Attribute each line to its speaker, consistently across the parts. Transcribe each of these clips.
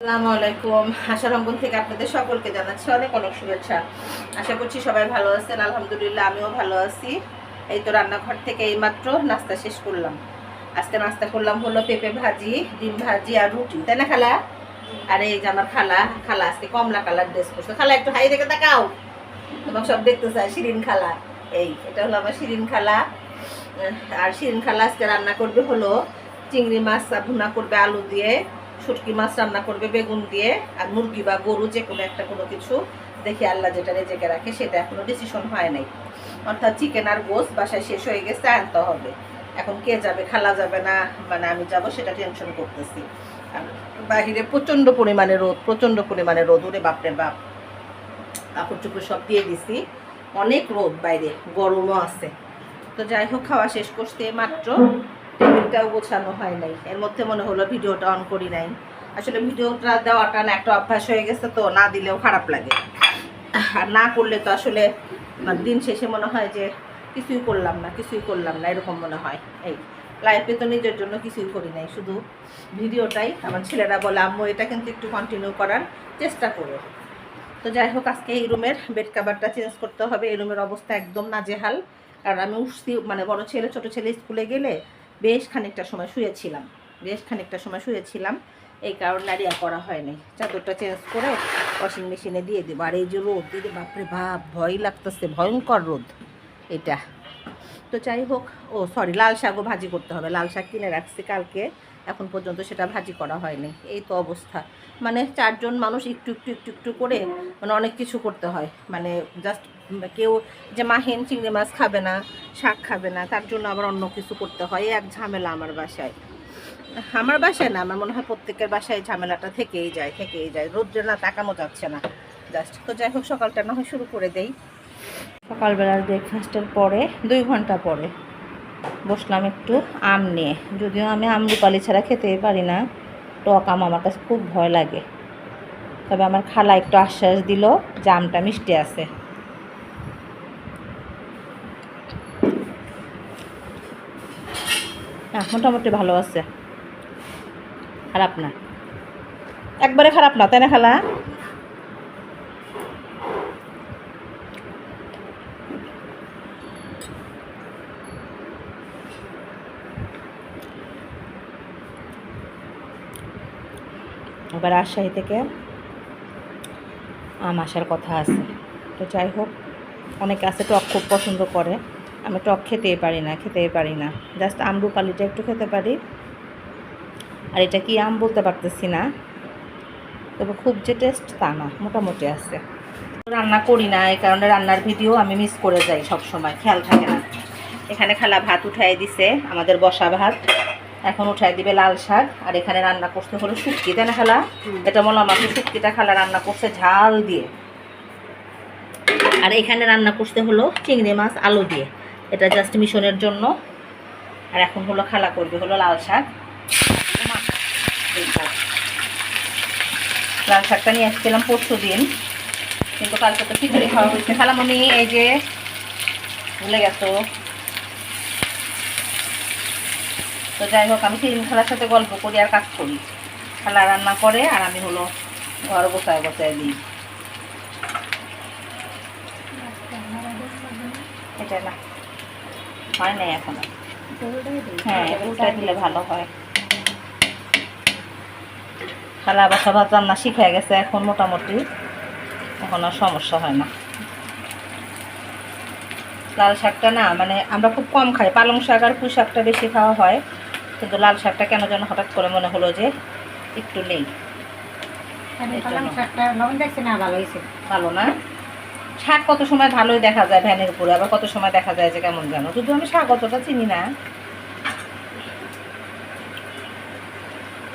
Speaker 1: আসসালামু আলাইকুম। আশা রঙ্গন থেকে আপনাদের সকলকে জানাচ্ছি অনেক অনেক শুভেচ্ছা। আশা করছি সবাই ভালো আছেন। আলহামদুলিল্লাহ, আমিও ভালো আছি। এই তো রান্নাঘর থেকে এইমাত্র নাস্তা শেষ করলাম। আজকে নাস্তা করলাম হলো পেঁপে ভাজি, ডিম ভাজি আর রুটি। তাই না খালা? আর এই যে আমার খালা খালা আজকে কমলা কালার ড্রেস করছে খালা, একটু হাই দেখে তাকাও। এবং সব দেখতে চাই শিরিন খালা। এই, এটা হলো আমার শিরিন খালা। আর শিরিন খালা আজকে রান্না করবে হলো চিংড়ি মাছ ভুনা করবে আলু দিয়ে। শুটকি মাছ রান্না করবে, বেগুন দিয়ে আর মুরগি বা গরু যে কোনো একটা কোনো কিছু দেখি আল্লাহ যেটা রেজেকে রাখে, সেটা এখনও ডিসিশন হয় নাই। অর্থাৎ চিকেন আর গোস বাসায় শেষ হয়ে গেছে আনতে হবে। এখন কে যাবে, খালা যাবে না মানে আমি যাব, সেটা টেনশন করতেছি। আর বাহিরে প্রচণ্ড পরিমাণে রোদ, প্রচণ্ড পরিমাণে রোদ, ওরে বাপরে বাপ। কাপড় চুপড় সব দিয়ে দিছি, অনেক রোদ বাইরে, গরমও আছে। তো যাই হোক, খাওয়া শেষ করতে মাত্র। টেবিলটাও গোছানো হয় নাই। এর মধ্যে মনে হলো ভিডিওটা অন করি নাই। আসলে ভিডিওটা দেওয়াটা না একটা অভ্যাস হয়ে গেছে তো, না দিলেও খারাপ লাগে। আর না করলে তো আসলে মানে দিন শেষে মনে হয় যে কিছুই করলাম না, কিছুই করলাম না, এরকম মনে হয়। এই লাইফে তো নিজের জন্য কিছুই করি নাই, শুধু ভিডিওটাই। আমার ছেলেরা বলে, আম্মু, এটা কিন্তু একটু কন্টিনিউ করার চেষ্টা করো। তো যাই হোক, আজকে এই রুমের বেড কাভারটা চেঞ্জ করতে হবে। এই রুমের অবস্থা একদম নাজেহাল। কারণ আমি উঠছি মানে বড় ছেলে, ছোট ছেলে স্কুলে গেলে বেশ খানিকটা সময় শুয়েছিলাম, বেশ খানিকটা সময় শুয়েছিলাম, এই কারণে আর করা হয়নি। চাদরটা চেঞ্জ করে ওয়াশিং মেশিনে দিয়ে দেবো। আর এই যে রোদ দিদি বাপরে বাপ, ভয় লাগতেছে, ভয়ঙ্কর রোদ এটা। তো যাই হোক, ও সরি লাল শাকও ভাজি করতে হবে। লাল শাক কিনে রাখছি কালকে। এখন পর্যন্ত সেটা ভাজি করা হয়নি। এই তো অবস্থা। মানে চারজন মানুষ একটু একটু একটু একটু করে মানে অনেক কিছু করতে হয়। মানে জাস্ট কেউ যে মাহেন চিংড়ি মাছ খাবে না, শাক খাবে না, তার জন্য আবার অন্য কিছু করতে হয়। এক ঝামেলা আমার বাসায়। আমার বাসায় না, আমার মনে হয় প্রত্যেকের বাসায় ঝামেলাটা থেকেই যায় থেকেই যায়। রোদ্রে না তাকানো যাচ্ছে না। জাস্ট তো যাই হোক, সকালটা না হয় শুরু করে দেই। সকালবেলার ব্রেকফাস্টের পরে, দুই ঘণ্টা পরে। বসলাম একটু আম নিয়ে। যদিও আমি আমরুপালি ছাড়া খেতেই পারি না, টক আম আমার কাছে খুব ভয় লাগে। তবে আমার খালা একটু আশ্বাস দিল যে আমটা মিষ্টি আছে। মোটামুটি ভালো আছে। খারাপ না। একবারে খারাপ না, তাই না খালা? এবার রাজশাহী থেকে আম আসার কথা আছে। তো যাই হোক, অনেকে আছে টক খুব পছন্দ করে। আমি টক খেতেই পারি না, খেতেই পারি না। জাস্ট আমরুপালিটা একটু খেতে পারি। আর এটা কি আম বলতে পারতেছি না। তবে খুব যে টেস্ট তা না, মোটামুটি আছে। রান্না করি না, এই কারণে রান্নার ভিডিও আমি মিস করে যাই সব সময় খেয়াল থাকে না। এখানে খালা ভাত উঠাই দিছে, আমাদের বসা ভাত। এখন উঠাই দিবে লাল শাক আর এখানে রান্না করতে হলো শুটকি তাই না খালা এটা মনে আমাকে শুটকিটা খালা রান্না করছে ঝাল দিয়ে। আর এখানে রান্না করতে হলো চিংড়ি মাছ আলু দিয়ে। এটা জাস্ট মিশনের জন্য। আর এখন হলো খালা করবে হলো লাল শাক। লাল শাকটা নিয়ে আসছিলাম পরশু দিন। কিন্তু কালকে তো খিচুড়ি খাওয়া হয়েছে। খালামণি এই যে ভুলে গেছো? তো যাই হোক, আমি সেদিন খালার সাথে গল্প করি আর কাজ করি। খালা রান্না করে আর আমি হলো ঘর গোছায় গোছায় দিই। এটা না, হয় নাই এখনও। হ্যাঁ দিলে ভালো হয়। খালা বাসা ভাত রান্না শিখে গেছে এখন মোটামুটি। এখন আর সমস্যা হয় না। লাল শাকটা না মানে আমরা খুব কম খাই। পালং শাক আর পুঁই শাকটা বেশি খাওয়া হয়। কিন্তু লাল শাকটা কেন যেন হঠাৎ করে মনে হলো যে একটু নেই?
Speaker 2: না ভালো
Speaker 1: না? শাক কত সময় ভালোই দেখা যায় ভ্যানের উপরে আবার কত সময় দেখা যায় যে কেমন জানো শুধু আমি শাক অতটা চিনি না।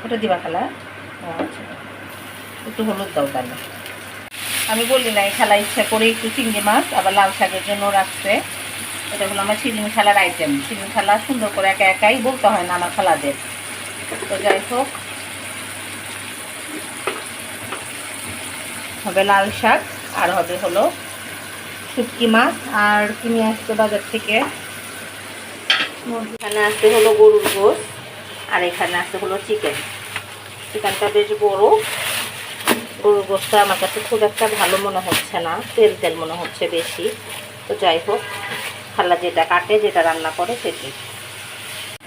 Speaker 1: ওটা দিবা খালা? আচ্ছা। একটু হলুদ দাও তাহলে। আমি বলি নাই খেলা ইচ্ছা করে একটু চিংড়ি মাছ আবার লাল শাকের জন্য রাখছে। এটা হলো আমার চিলিং খেলার আইটেম চিলিং খেলা সুন্দর করে একা একাই বলতে হয় না আমার খেলাদের। তো যাই হোক, হবে লাল শাক, আর হবে হলো শুটকি মাছ, আর কিনে আসছে বাজার থেকে? এখানে আসতে হলো গরুর গোস আর এখানে আসতে হলো চিকেন চিকেনটা বেশ বড়। গরুর গোস্তা আমার কাছে খুব একটা ভালো মনে হচ্ছে না তেল তেল মনে হচ্ছে বেশি। তো যাই হোক খালা যেটা কাটে, যেটা রান্না করে সেটি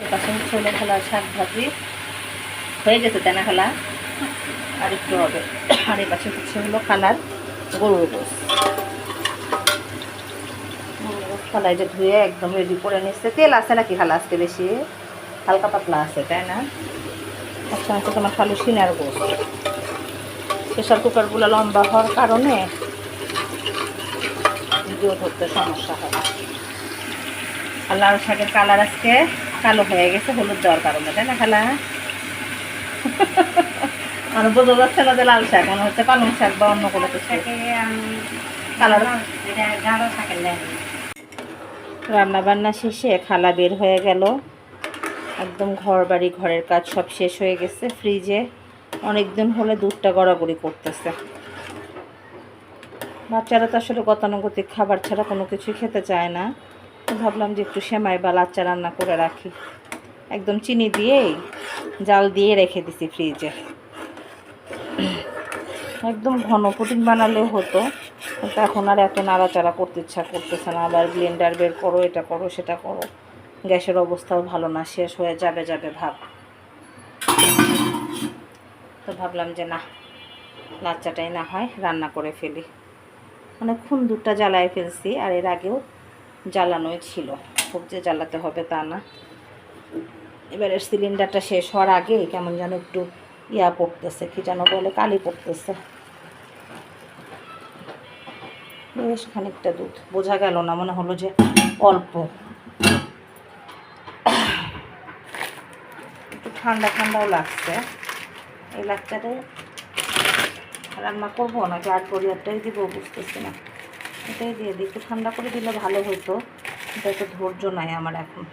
Speaker 1: এপাশে হচ্ছে খালা শাক ভাজি। হয়ে গেছে তাই না খালা আর একটু হবে। আর এপাশে হচ্ছে হলো খালার গরুর গোস খালাই যে ধুয়ে একদম রেডি করে নিচ্ছে। তেল আছে নাকি খালা আজকে বেশি? হালকা পাতলা আছে, তাই না? আচ্ছা আচ্ছা তোমার খালু সিনার গোস প্রেশার কুকারগুলো লম্বা হওয়ার কারণে ভিডিও ধরতে সমস্যা হয় আর লাল শাকের কালার আজকে কালো হয়ে গেছে হলুদ দেওয়ার কারণে তাই না খালা? মানে বোঝা যাচ্ছে না যে লাল শাক মনে হচ্ছে পালং শাক বা অন্য কোনো কিছু। কালার রান্না বান্না শেষে খালা বের হয়ে গেল। একদম ঘর বাড়ি ঘরের কাজ সব শেষ হয়ে গেছে ফ্রিজে। অনেক দিন হলে দুধটা গড়াগড়ি করতেছে। বাচ্চারা তো আসলে গতানুগতিক খাবার ছাড়া কোনো কিছুই খেতে চায় না। ভাবলাম যে একটু সেমাই বা লাচ্চা রান্না করে রাখি। একদম চিনি দিয়েই জাল দিয়ে রেখে দিছি ফ্রিজে। একদম ঘন পুটিং বানালে হতো, কিন্তু এখন আর এত নাড়াচাড়া করতে ইচ্ছা করতেছে না। আবার ব্লেন্ডার বের করো, এটা করো, সেটা করো। গ্যাসের অবস্থাও ভালো না, শেষ হয়ে যাবে যাবে ভাব। তো ভাবলাম যে না, লাচ্চাটাই না হয় রান্না করে ফেলি। অনেকক্ষণ দুধটা জ্বালায় ফেলছি, আর এর আগেও জ্বালানোই ছিল। খুব যে জ্বালাতে হবে তা না। এবারের সিলিন্ডারটা শেষ হওয়ার আগে কেমন যেন একটু ইয়া পড়তেছে, কি যেন বলে, কালি পড়তেছে। বেশ খানিকটা দুধ। বোঝা গেল না, মনে হলো যে অল্প। একটু ঠান্ডা ঠান্ডাও লাগছে। এই লাচ্চাটা রান্না করব নাকি আর পরিবারটাই দিব, বুঝতেছি না। এটাই দিয়ে দিই। একটু ঠান্ডা করে দিলে ভালো হতো। এটা একটু ধৈর্য নাই আমার এখন।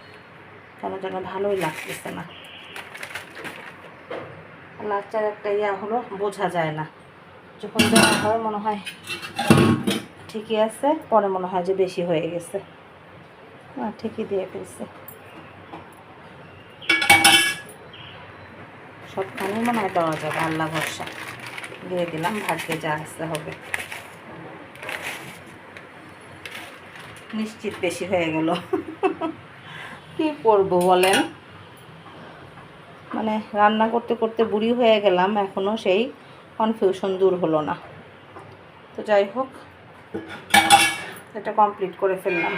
Speaker 1: কেন যেন ভালোই লাগতেছে না। লাচ্চার একটা ইয়া হলো, বোঝা যায় না। যখন দেওয়া হয় মনে হয় ঠিকই আছে, পরে মনে হয় যে বেশি হয়ে গেছে। না ঠিকই দিয়ে ফেলছে। সবখানেই মনে হয় দেওয়া যাবে, আল্লাহ ভরসা। দিয়ে দিলাম, ভাগ্যে যা আসতে হবে। নিশ্চিত বেশি হয়ে গেল। কি করব বলেন? মানে রান্না করতে করতে বুড়ি হয়ে গেলাম এখনও সেই কনফিউশন দূর হলো না। তো যাই হোক এটা কমপ্লিট করে ফেললাম।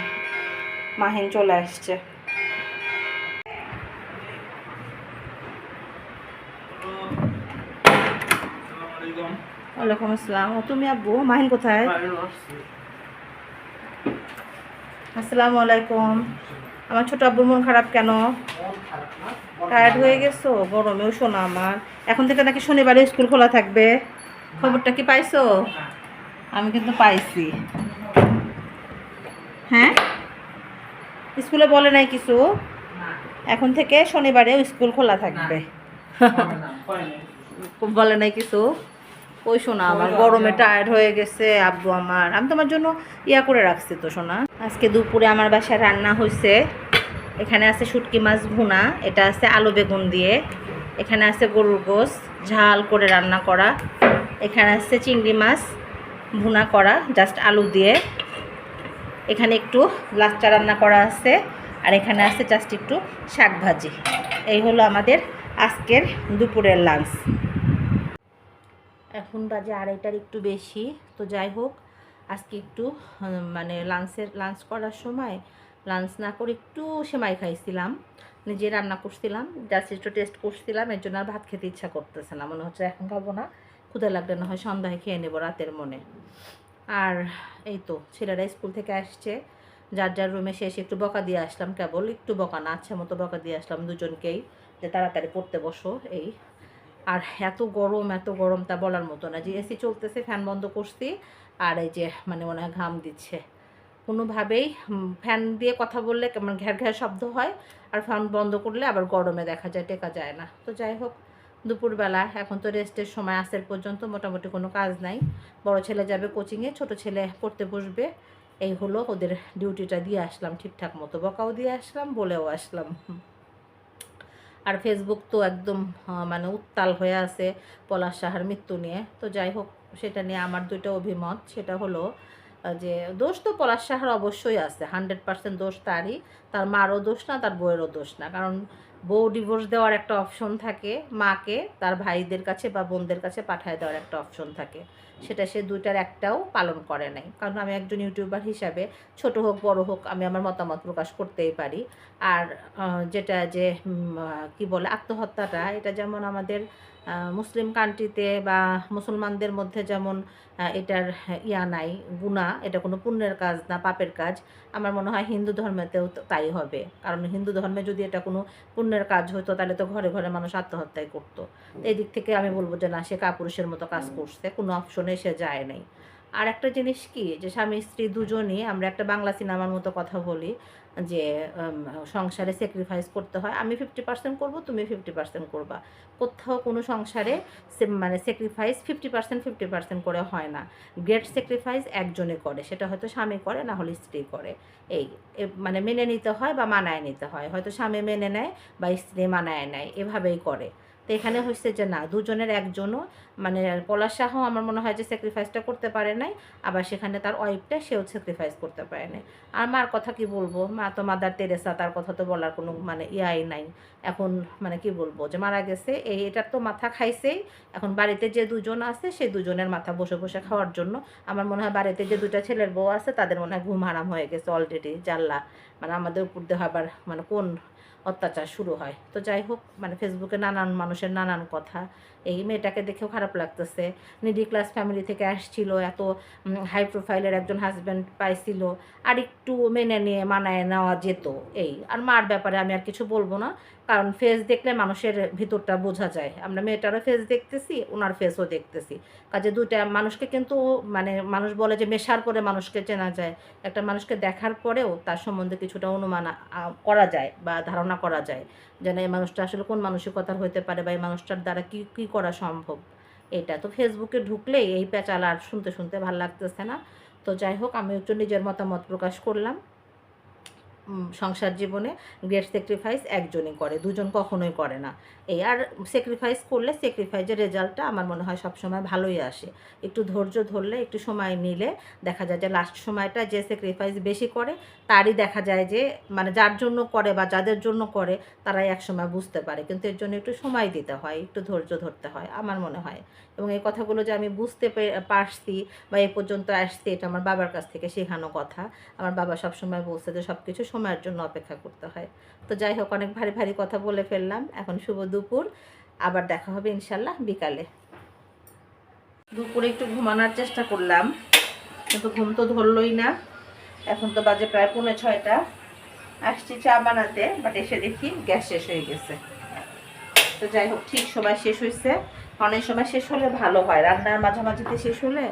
Speaker 1: মাহিন চলে আসছে। ওয়ালাইকুম আসসালাম। ও তুমি আব্বু? মাহিন কোথায়? আসসালামু আলাইকুম। আমার ছোট আব্বুর মন খারাপ কেন? টায়ার্ড হয়ে গেছো? গরমেও শোনো আমার। এখন থেকে নাকি শনিবারে স্কুল খোলা থাকবে। খবরটা কি পাইছো? আমি কিন্তু পাইছি। হ্যাঁ? স্কুলে বলে নাই কিছু? এখন থেকে শনিবারেও স্কুল খোলা থাকবে। বলে নাই কিছু? ওই শোনা আমার গরমে টায়ার্ড হয়ে গেছে আব্বু আমার। আমি তোমার জন্য ইয়া করে রাখছি তো সোনা। আজকে দুপুরে আমার বাসায় রান্না হয়েছে এখানে আছে শুটকি মাছ ভুনা এটা আছে আলু বেগুন দিয়ে। এখানে আছে গরুর গোস ঝাল করে রান্না করা। এখানে আছে চিংড়ি মাছ ভুনা করা জাস্ট আলু দিয়ে। এখানে একটু লাচ্চা রান্না করা আছে আর এখানে আছে জাস্ট একটু শাক ভাজি। এই হলো আমাদের আজকের দুপুরের লাঞ্চ এখন বাজে আড়াইটার একটু বেশি। তো যাই হোক, আজকে একটু মানে লাঞ্চের লাঞ্চ করার সময় লাঞ্চ না করে একটু সেমাই খাইছিলাম। নিজে রান্না করছিলাম জাস্ট একটু টেস্ট করছিলাম, এর জন্য আর ভাত খেতে ইচ্ছা করতেছে না। মনে হচ্ছে এখন খাব না ক্ষুদা লাগলে না হয় সন্ধ্যায় খেয়ে নেব রাতের মনে। আর এই তো, ছেলেরা স্কুল থেকে আসছে, যার যার রুমে শেষে একটু বকা দিয়ে আসলাম, কেবল একটু বকা না আচ্ছা মতো বকা দিয়ে আসলাম দুজনকেই, যে তাড়াতাড়ি পড়তে বসো, এই আর এত গরম এত গরম তা বলার মতো না। যে এসি চলতেছে, ফ্যান বন্ধ করছি, আর এই যে মানে মনে ঘাম দিচ্ছে। কোনোভাবেই ফ্যান দিয়ে কথা বললে কেমন ঘ্যার ঘ্যার শব্দ হয়, আর ফ্যান বন্ধ করলে আবার গরমে দেখা যায়, টেকা যায় না। তো যাই হোক, দুপুরবেলা, এখন তো রেস্টের সময় আসের পর্যন্ত মোটামুটি কোনো কাজ নাই। বড় ছেলে যাবে কোচিংয়ে ছোট ছেলে পড়তে বসবে। এই হলো ওদের ডিউটিটা দিয়ে আসলাম ঠিকঠাক মতো। বকাও দিয়ে আসলাম, বলেও আসলাম। আর ফেসবুক তো একদম মানে উত্তাল হয়ে আছে পলাশ সাহার মৃত্যু নিয়ে। তো যাই হোক, সেটা নিয়ে আমার দুটো অভিমত। সেটা হলো যে দোষ তো পলাশ সাহার অবশ্যই আছে হান্ড্রেড পার্সেন্ট দোষ তারই। তার মারও দোষ না, তার বইয়েরও দোষ না। কারণ বউ ডিভোর্স দেওয়ার একটা অপশন থাকে, মাকে তার ভাইদের কাছে বা বোনদের কাছে পাঠায় দেওয়ার একটা অপশন থাকে। সেটা সে দুইটার একটাও পালন করে নাই। কারণ আমি একজন ইউটিউবার হিসাবে ছোট হোক, বড় হোক, আমি আমার মতামত প্রকাশ করতেই পারি। আর যেটা যে কি বলে, আত্মহত্যাটা, এটা যেমন আমাদের মুসলিম কান্ট্রিতে বা মুসলমানদের মধ্যে যেমন এটার ইয়া নাই গুণা এটা কোনো পুণ্যের কাজ না পাপের কাজ আমার মনে হয় হিন্দু ধর্মেতেও তো তাই হবে। কারণ হিন্দু ধর্মে যদি এটা কোনো পুণ্যের কাজ হতো তাহলে তো ঘরে ঘরে মানুষ আত্মহত্যাই করতো। এই দিক থেকে আমি বলব যে না সে কাপুরুষের মতো কাজ করছে কোনো অপশনে সে যায় নাই। আর একটা জিনিস কি? যে স্বামী স্ত্রী দুজনই আমরা একটা বাংলা সিনেমার মতো কথা বলি যে সংসারে স্যাক্রিফাইস করতে হয়, আমি ফিফটি পার্সেন্ট করব, তুমি ফিফটি পার্সেন্ট করবা। কোথাও কোনো সংসারে মানে sacrifice fifty percent fifty percent করে হয় না। গ্রেট স্যাক্রিফাইস একজনে করে, সেটা হয়তো স্বামী করে, না হলে স্ত্রী করে। এই মানে মেনে নিতে হয় বা মানায় নিতে হয়। হয়তো স্বামী মেনে নেয় বা স্ত্রী মানায় নেয়, এভাবেই করে। তো এখানে হচ্ছে যে না, দুজনের একজনও মানে পলাশ শাহ আমার মনে হয় যে স্যাক্রিফাইসটা করতে পারে নাই, আবার সেখানে তার ওয়াইফটা সেও স্যাক্রিফাইস করতে পারে নাই। আর মার কথা কি বলব? মা তো মাদার তেরেসা তার কথা তো বলার কোনো মানে ইয়াই নাই। এখন মানে কি বলব? যে মারা গেছে এই এটার তো মাথা খাইছেই। এখন বাড়িতে যে দুজন আছে সেই দুজনের মাথা বসে বসে খাওয়ার জন্য আমার মনে হয় বাড়িতে যে দুটা ছেলের বউ আছে, তাদের মনে হয় ঘুম হারাম হয়ে গেছে অলরেডি জাল্লা মানে আমাদের উপর দিয়ে আবার মানে কোন অত্যাচার শুরু হয়। তো যাই হোক মানে ফেসবুকে নানান মানুষের নানান কথা। এই মেয়েটাকে দেখেও খারাপ লাগতেছে। মিডিল ক্লাস ফ্যামিলি থেকে আসছিল, এত হাই প্রোফাইলের একজন হাজব্যান্ড পাইছিল। আর একটু মেনে নিয়ে, মানায় নেওয়া যেত। এই, আর মার ব্যাপারে আমি আর কিছু বলব না। কারণ ফেস দেখলে মানুষের ভিতরটা বোঝা যায়। আমরা মেয়েটারও ফেস দেখতেছি ওনার ফেসও দেখতেছি। কাজে দুইটা মানুষকে কিন্তু মানে মানুষ বলে যে মেশার পরে মানুষকে চেনা যায়। একটা মানুষকে দেখার পরেও তার সম্বন্ধে কিছুটা অনুমান করা যায় বা ধারণা করা যায় যেন এই মানুষটা আসলে কোন মানসিকতার হতে পারে বা এই মানুষটার দ্বারা কি কি করা সম্ভব। এটা তো ফেসবুকে ঢুকলেই এই পেঁচাল আর শুনতে শুনতে ভালো লাগতেছে না। তো যাই হোক আমি একটু নিজের মতামত প্রকাশ করলাম। সংসার জীবনে গ্রেট স্যাক্রিফাইস একজনই করে, দুজন কখনোই করে না। এই আর স্যাক্রিফাইস করলে স্যাক্রিফাইসের রেজাল্টটা আমার মনে হয় সবসময় ভালোই আসে। একটু ধৈর্য ধরলে, একটু সময় নিলে দেখা যায় যে লাস্ট সময়টা যে স্যাক্রিফাইস বেশি করে, তারই দেখা যায় যে মানে যার জন্য করে বা যাদের জন্য করে, তারাই একসময় বুঝতে পারে। কিন্তু এর জন্য একটু সময় দিতে হয়, একটু ধৈর্য ধরতে হয়, আমার মনে হয়। এবং এই কথাগুলো যে আমি বুঝতে পারছি বা এ পর্যন্ত আসছি, এটা আমার বাবার কাছ থেকে শেখানো কথা। আমার বাবা সবসময় বলছে যে সব কিছু সময়ের জন্য অপেক্ষা করতে হয়। তো যাই হোক, অনেক ভারী ভারী কথা বলে ফেললাম। এখন শুভ দুপুর। আবার দেখা হবে ইনশাল্লাহ বিকালে। দুপুরে একটু ঘুমানোর চেষ্টা করলাম, কিন্তু ঘুম তো ধরলই না। এখন তো বাজে প্রায় পৌনে ছয়টা। আসছি চা বানাতে বাট এসে দেখি গ্যাস শেষ হয়ে গেছে। তো যাই হোক, ঠিক সময় শেষ হয়েছে অনেক সময় শেষ হলে ভালো হয়। রান্নার মাঝামাঝিতে শেষ হলে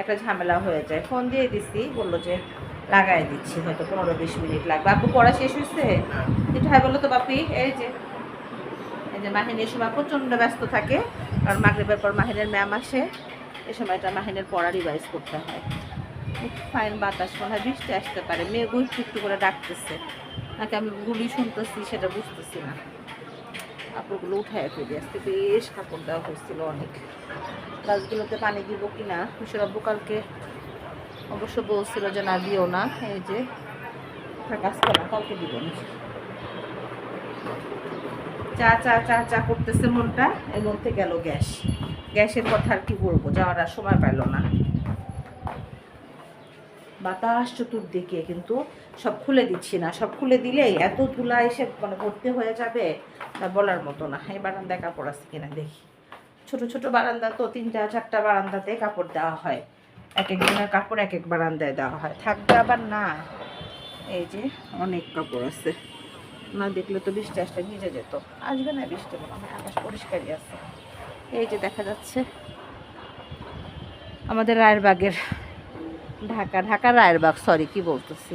Speaker 1: একটা ঝামেলা হয়ে যায়। ফোন দিয়ে দিছি, বলল যে লাগাই দিচ্ছি, হয়তো পনেরো বিশ মিনিট লাগবে। আপু, পড়া শেষ হয়েছে? একটু হ্যাঁ বলো তো, বাপি, এই যে এই যে মাহিনী এই সময় প্রচণ্ড ব্যস্ত থাকে, কারণ মাগরিবের পর মাহিনের ম্যাম আসে এই সময়টা মাহিনের পড়া রিভাইজ করতে হয়। ফাইন বাতাস, মনে হয় বৃষ্টি আসতে পারে। মেয়ে গুই একটু করে ডাকতেছে। নাকি আমি গুলি শুনতেছি, সেটা বুঝতেছি না। কাপড়গুলো উঠায় ফেলে, আজকে বেশ কাপড় দেওয়া হয়েছিল অনেক। গাছগুলোতে পানি দিব কি না কালকে অবশ্য বলছিল যে না, দিও না, এই যে গাছটা না কালকে দিব না। চা চা চা চা করতেছে মনটা এর মধ্যে গেল গ্যাস। গ্যাসের কথা আর কি বলব, যাওয়ার আর সময় পাইল না। বাতাস চতুর্দিকে কিন্তু সব খুলে দিচ্ছি না। সব খুলে দিলেই এত ধুলা এসে মানে ভর্তি হয়ে যাবে, তা বলার মতো না। এই বারান্দায় কাপড় আছে কিনা দেখি। ছোট ছোট বারান্দা তো, তিনটা, চারটা বারান্দাতে কাপড় দেওয়া হয়। এক এক দিনের কাপড় এক এক বারান্দায় দেওয়া হয়। থাকবে আবার না। এই যে অনেক কাপড় আছে। না দেখলে তো বৃষ্টি আসলে ভিজে যেত। আসবে না বৃষ্টি মনে আকাশ পরিষ্কারই আছে। এই যে দেখা যাচ্ছে আমাদের রায়েরবাগের ঢাকা ঢাকা রায়েরবাগ সরি কি বলতেছি?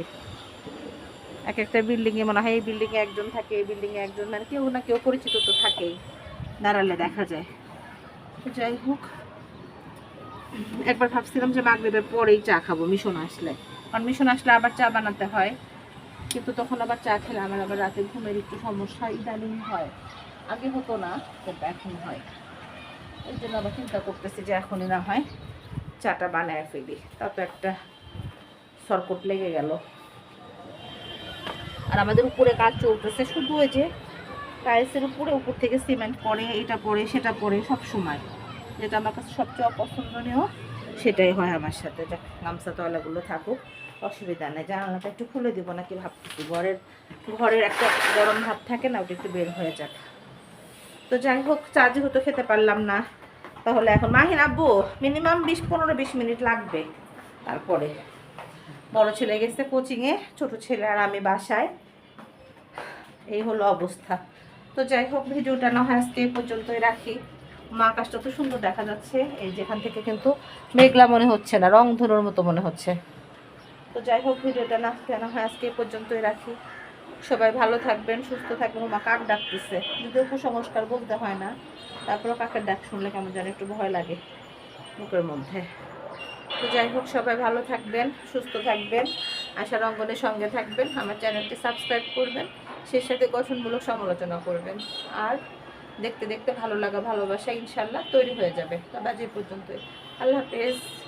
Speaker 1: এক একটা বিল্ডিংয়ে মনে হয় এই বিল্ডিংয়ে একজন থাকে, এই বিল্ডিংয়ে একজন মানে কেউ না কেউ পরিচিত তো থাকেই। দাঁড়ালে দেখা যায়। যাই হোক একবার ভাবছিলাম যে মাগরিবের পরেই চা খাব, মিশন আসলে। কারণ মিশন আসলে আবার চা বানাতে হয়। কিন্তু তখন আবার চা খেলে আমার আবার রাতে ঘুমের একটু সমস্যা, ইদানিং হয়। আগে হতো না, কিন্তু এখন হয়। এই জন্য আবার চিন্তা করতেছি যে এখনই না হয় চাটা বানায় ফেলি। তা তো একটা সরকট লেগে গেল। আর আমাদের উপরে কাজ চলতেছে শুধু ওই যে টাইলসের উপরে, উপর থেকে সিমেন্ট পড়ে এটা পড়ে সেটা পড়ে সব সময়। যেটা আমার কাছে সবচেয়ে অপছন্দনীয়, সেটাই হয় আমার সাথে। যা গামছা তলাগুলো থাকুক, অসুবিধা নেই। জানালাটা একটু খুলে দিব নাকি ভাবতেছি? ঘরের ঘরের একটা গরম ভাব থাকে না, ওটা একটু বের হয়ে যাক। তো যাই হোক, চা যেহেতু খেতে পারলাম না, তাহলে এখন মাহিন আব্বু, মিনিমাম বিশ, পনেরো, বিশ মিনিট লাগবে তারপরে। বড় ছেলে গেছে কোচিংয়ে, ছোট ছেলে আর আমি বাসায়। এই হলো অবস্থা। তো যাই হোক, ভিডিওটা না হয় আজকে পর্যন্তই রাখি। মা আকাশটা তো সুন্দর দেখা যাচ্ছে। এই যেখান থেকে কিন্তু মেঘলা মনে হচ্ছে না, রং ধনুর মতো মনে হচ্ছে। তো যাই হোক, ভিডিওটা না কেন হয় আজকে পর্যন্তই রাখি। সবাই ভালো থাকবেন, সুস্থ থাকবেন। মা কাক ডাকতেছে। যদিও কুসংস্কার বলতে হয় না তারপরে কাকের ডাক শুনলে কেমন যেন একটু ভয় লাগে মুখের মধ্যে। তো যাই হোক, সবাই ভালো থাকবেন, সুস্থ থাকবেন আশার অঙ্গনের সঙ্গে থাকবেন। আমার চ্যানেলটি সাবস্ক্রাইব করবেন, সেই সাথে গঠনমূলক সমালোচনা করবেন। আর দেখতে দেখতে ভালো লাগা ভালোবাসা ইনশাল্লাহ তৈরি হয়ে যাবে। তবে আজ পর্যন্তই। আল্লাহ হাফেজ।